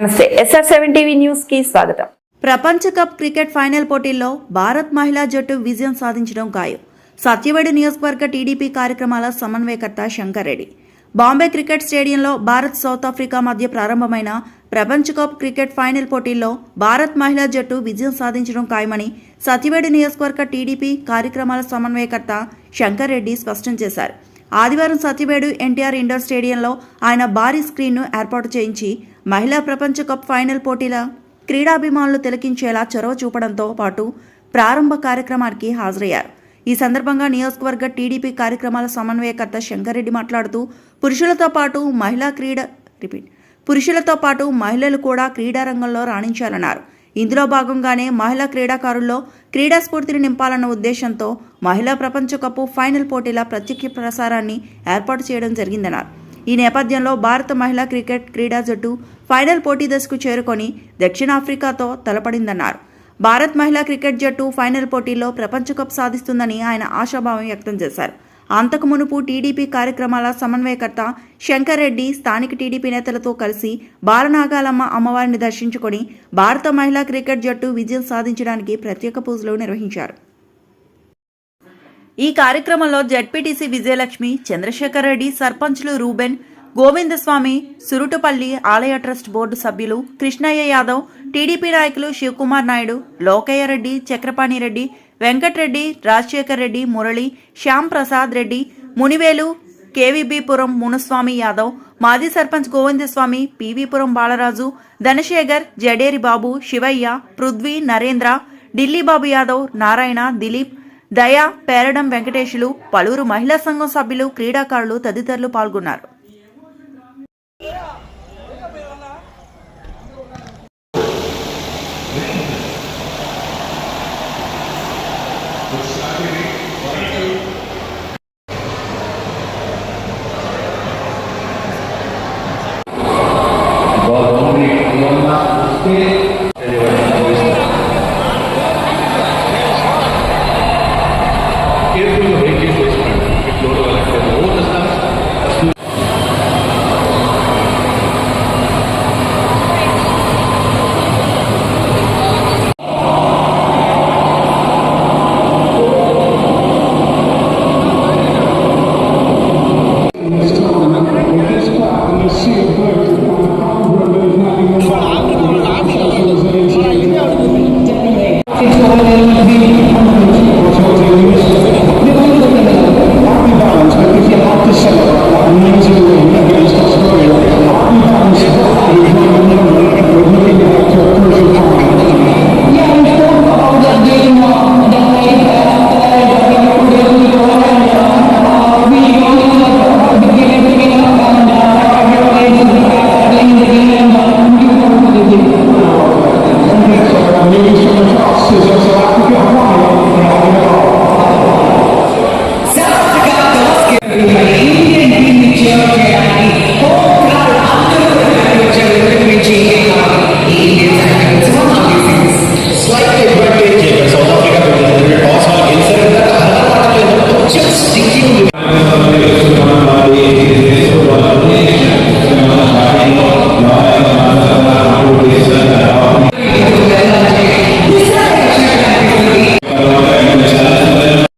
నమస్తే SR seven TV న్యూస్కి స్వాగతం. ప్రపంచ కప్ క్రికెట్ ఫైనల్ పోటీల్లో భారత్ మహిళా జట్టు విజయం సాధించడం ఖాయం. సత్యవేడి నియోజకవర్గ టీడీపీ కార్యక్రమాల సమన్వయకర్త శంకర్ రెడ్డి బాంబే క్రికెట్ స్టేడియంలో భారత్ సౌత్ ఆఫ్రికా మధ్య ప్రారంభమైన ప్రపంచ కప్ క్రికెట్ ఫైనల్ పోటీల్లో భారత్ మహిళా జట్టు విజయం సాధించడం ఖాయమని సత్యవేడి నియోజకవర్గ టీడీపీ కార్యక్రమాల సమన్వయకర్త శంకర్ రెడ్డి స్పష్టం చేశారు. ఆదివారం సత్యవేడు ఎన్టీఆర్ ఇండోర్ స్టేడియంలో ఆయన భారీ స్క్రీన్ను ఏర్పాటు చేయించి మహిళా ప్రపంచ కప్ ఫైనల్ పోటీల క్రీడాభిమానులు తిలకించేలా చొరవ చూపడంతో పాటు ప్రారంభ కార్యక్రమానికి హాజరయ్యారు. ఈ సందర్భంగా నియోజకవర్గ టీడీపీ కార్యక్రమాల సమన్వయకర్త శంకర్రెడ్డి మాట్లాడుతూ పురుషులతో పాటు మహిళా క్రీడ రిపీట్ పురుషులతో పాటు మహిళలు కూడా క్రీడారంగంలో రాణించాలన్నారు. ఇందులో భాగంగానే మహిళా క్రీడాకారుల్లో క్రీడా స్ఫూర్తిని నింపాలన్న ఉద్దేశంతో మహిళా ప్రపంచ కప్ ఫైనల్ పోటీల ప్రత్యక్ష ప్రసారాన్ని ఏర్పాటు చేయడం జరిగిందన్నారు. ఈ నేపథ్యంలో భారత మహిళా క్రికెట్ క్రీడా జట్టు ఫైనల్ పోటీ దశకు చేరుకొని దక్షిణాఫ్రికాతో తలపడిందన్నారు. భారత్ మహిళా క్రికెట్ జట్టు ఫైనల్ పోటీల్లో ప్రపంచ కప్ సాధిస్తుందని ఆయన ఆశాభావం వ్యక్తం చేశారు. అంతకు మునుపు టీడీపీ కార్యక్రమాల సమన్వయకర్త శంకర్ రెడ్డి స్థానిక టీడీపీ నేతలతో కలిసి బాలనాగాలమ్మ అమ్మవారిని దర్శించుకొని భారత మహిళా క్రికెట్ జట్టు విజయం సాధించడానికి ప్రత్యేక పూజలు నిర్వహించారు. ఈ కార్యక్రమంలో జడ్పీటీసీ విజయలక్ష్మి చంద్రశేఖర్ రెడ్డి సర్పంచ్లు రూబెన్ గోవిందస్వామి సురుటుపల్లి ఆలయ ట్రస్ట్ బోర్డు సభ్యులు కృష్ణయ్య యాదవ్ టీడీపీ నాయకులు శివకుమార్ నాయుడు లోకయ్య రెడ్డి చక్రపాణి రెడ్డి వెంకట్రెడ్డి రాజశేఖర్ రెడ్డి మురళి శ్యామ్ ప్రసాద్ రెడ్డి మునివేలు కేవీబీపురం మునుస్వామి యాదవ్ మాజీ సర్పంచ్ గోవిందస్వామి పీవీపురం బాలరాజు ధనశేఖర్ జడేరి బాబు శివయ్య పృథ్వీ నరేంద్ర ఢిల్లీ బాబు యాదవ్ నారాయణ దిలీప్ దయా పేరడం వెంకటేశులు పలువురు మహిళా సంఘం సభ్యులు క్రీడాకారులు తదితరులు పాల్గొన్నారు. God here to